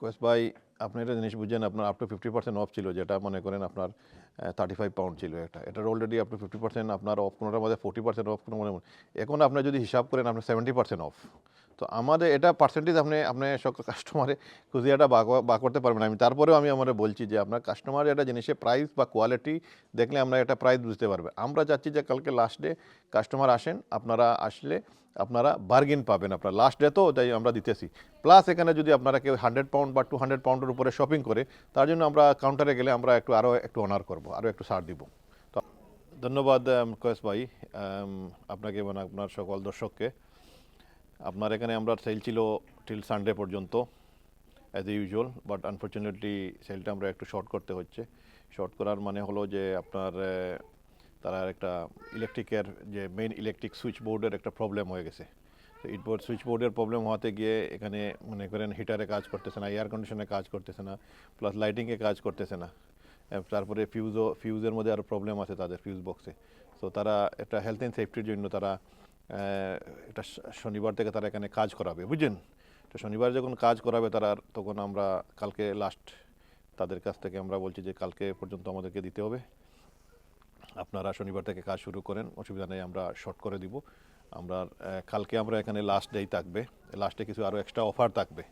কোয়েস ভাই আপনি একটা জিনিস বুঝছেন আপনার up to fifty percent off ছিল, যেটা মনে করেন আপনার থার্টি ফাইভ পাউন্ড ছিল এটা এটার already up to fifty percent আপনার অফ কোনোটার মধ্যে ফোর্টি পার্সেন্ট অফ কোনো মনে এখন আপনি যদি হিসাব করেন আপনার সেভেন্টি পার্সেন্ট অফ তো আমাদের এটা পার্সেন্টেজ আপনি আপনার সকল কাস্টমারে খুঁজিয়াটা বা করতে পারবেন। আমি তারপরেও আমি আমার বলছি যে, আপনার কাস্টমার একটা জিনিসের প্রাইস বা কোয়ালিটি দেখলে আমরা একটা প্রাইস বুঝতে পারবে। আমরা চাচ্ছি যে, কালকে লাস্ট ডে কাস্টমার আসেন, আপনারা আসলে আপনারা বার্গেন পাবেন আপনার। লাস্ট ডে তো তাই আমরা দিতেছি। প্লাস এখানে যদি আপনারা কেউ হান্ড্রেড পাউন্ড বা টু হান্ড্রেড পাউন্ডের উপরে শপিং করে, তার জন্য আমরা কাউন্টারে গেলে আমরা একটু আরও একটু অনার করব আরও একটু ছাড় দিব। ধন্যবাদ কয়েস ভাই। আপনাকে মানে আপনার সকল দর্শককে। আপনার এখানে আমরা সেল ছিল টিল সানডে পর্যন্ত অ্যাজ ইউজুয়াল বাট আনফর্চুনেটলি সেলটা আমরা একটু শর্ট করতে হচ্ছে। শর্ট করার মানে হলো যে আপনার তারা একটা ইলেকট্রিকের যে মেইন ইলেকট্রিক সুইচ বোর্ডের একটা প্রবলেম হয়ে গেছে। তো ইট বোর্ড সুইচ বোর্ডের প্রবলেম হওয়াতে গিয়ে এখানে মনে করেন হিটারে কাজ করতেছে না এয়ার কন্ডিশনে কাজ করতেছে না প্লাস লাইটিংয়ে কাজ করতেছে না। তারপরে ফিউজও ফিউজের মধ্যে আরও প্রবলেম আছে তাদের ফিউজ বক্সে তো তারা একটা হেলথ অ্যান্ড সেফটির জন্য তারা এটা শনিবার থেকে তারা এখানে কাজ করাবে, বুঝছেন? তো শনিবার যখন কাজ করাবে তারা তখন আমরা কালকে লাস্ট তাদের কাছ থেকে আমরা বলছি যে কালকে পর্যন্ত আমাদেরকে দিতে হবে। আপনারা শনিবার থেকে কাজ শুরু করেন, অসুবিধা নেই, আমরা শর্ট করে দিব। আমরা কালকে আমরা এখানে লাস্ট ডেই থাকবে। লাস্টে কিছু আরও এক্সট্রা অফার থাকবে।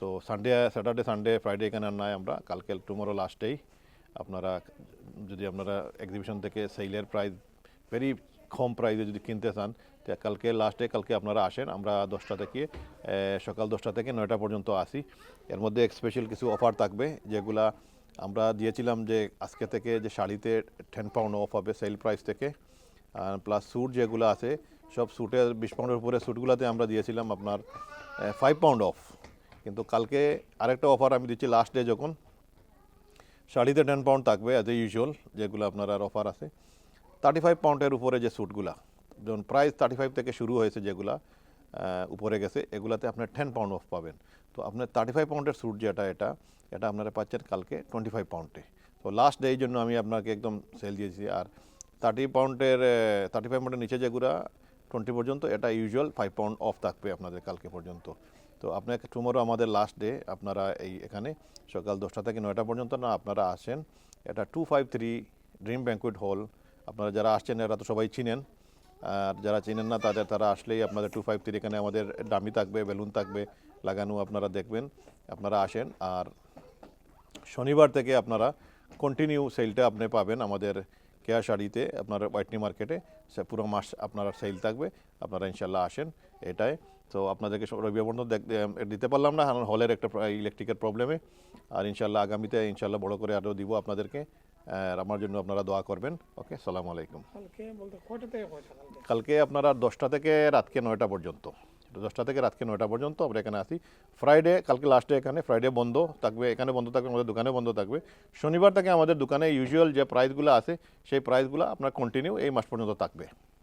তো সানডে স্যাটারডে সানডে ফ্রাইডে এখানে আর নাই আমরা। কালকে টুমোরো লাস্টেই আপনারা যদি আপনারা এক্সিবিশন থেকে সেলের প্রাইস ভেরি কম প্রাইসে যদি কিনতে চান কালকে লাস্টে কালকে আপনারা আসেন, আমরা দশটা থেকে সকাল দশটা থেকে নয়টা পর্যন্ত আসি এর মধ্যে স্পেশাল কিছু অফার থাকবে, যেগুলা আমরা দিয়েছিলাম যে আজকে থেকে যে শাড়িতে টেন পাউন্ড অফ হবে সেল প্রাইস থেকে প্লাস স্যুট যেগুলো আছে, সব স্যুটের বিশ পাউন্ডের উপরে স্যুটগুলোতে আমরা দিয়েছিলাম আপনার ফাইভ পাউন্ড অফ কিন্তু কালকে আরেকটা অফার আমি দিচ্ছি লাস্ট ডে যখন, শাড়িতে টেন পাউন্ড থাকবে অ্যাজ এ ইউজুয়াল যেগুলো আপনার আর অফার আছে। থার্টি ফাইভ পাউন্ডের উপরে যে স্যুটগুলা যেমন প্রাইস থার্টি ফাইভ থেকে শুরু হয়েছে যেগুলা উপরে গেছে, এগুলাতে আপনার টেন পাউন্ড অফ পাবেন। তো আপনার থার্টি ফাইভ পাউন্ডের স্যুট যেটা, এটা এটা আপনারা পাচ্ছেন কালকে টোয়েন্টি ফাইভ পাউন্ডে তো লাস্ট ডে জন্য আমি আপনাকে একদম সেল দিয়েছি, আর থার্টি পাউন্ডের থার্টি ফাইভ পাউন্ডের নিচে যেগুলা টোয়েন্টি পর্যন্ত, এটা ইউজুয়াল ফাইভ পাউন্ড অফ থাকবে আপনাদের কালকে পর্যন্ত। তো আপনাকে টুমোরো আমাদের লাস্ট ডে আপনারা এই এখানে সকাল দশটা থেকে নয়টা পর্যন্ত না, আপনারা আসেন। এটা two five three dream banquet hall আপনারা যারা আসছেন, এরা তো সবাই চিনেন। আর যারা চিনেন না, তাদের, তারা আসলেই আপনাদের টু ফাইভ থ্রি এখানে আমাদের ডামি থাকবে, বেলুন থাকবে, লাগানো আপনারা দেখবেন, আপনারা আসেন। আর শনিবার থেকে আপনারা কন্টিনিউ সেলটা আপনি পাবেন আমাদের কেয়া শাড়িতে আপনার হোয়াইটনি মার্কেটে সে পুরো মাস আপনারা সেল থাকবে, আপনারা ইনশাল্লাহ আসেন, এটাই। তো আপনাদেরকে রবিবার পর্যন্ত দিতে পারলাম না কারণ হলের একটা ইলেকট্রিকের প্রবলেমে আর ইনশাল্লাহ আগামীতে ইনশাল্লাহ বড় করে আরও দিব আপনাদেরকে। আর আমার জন্য আপনারা দোয়া করবেন। ওকে সালাম আলাইকুম। কালকে আপনারা দশটা থেকে রাতকে নয়টা পর্যন্ত। দশটা থেকে রাতকে নয়টা পর্যন্ত আমরা এখানে আসি ফ্রাইডে কালকে লাস্টে এখানে। ফ্রাইডে বন্ধ থাকবে এখানে বন্ধ থাকবে আমাদের দোকানে বন্ধ থাকবে। শনিবার থেকে আমাদের দোকানে ইউজুয়াল যে প্রাইসগুলো আছে সেই প্রাইসগুলো আপনার কন্টিনিউ এই মাস পর্যন্ত থাকবে।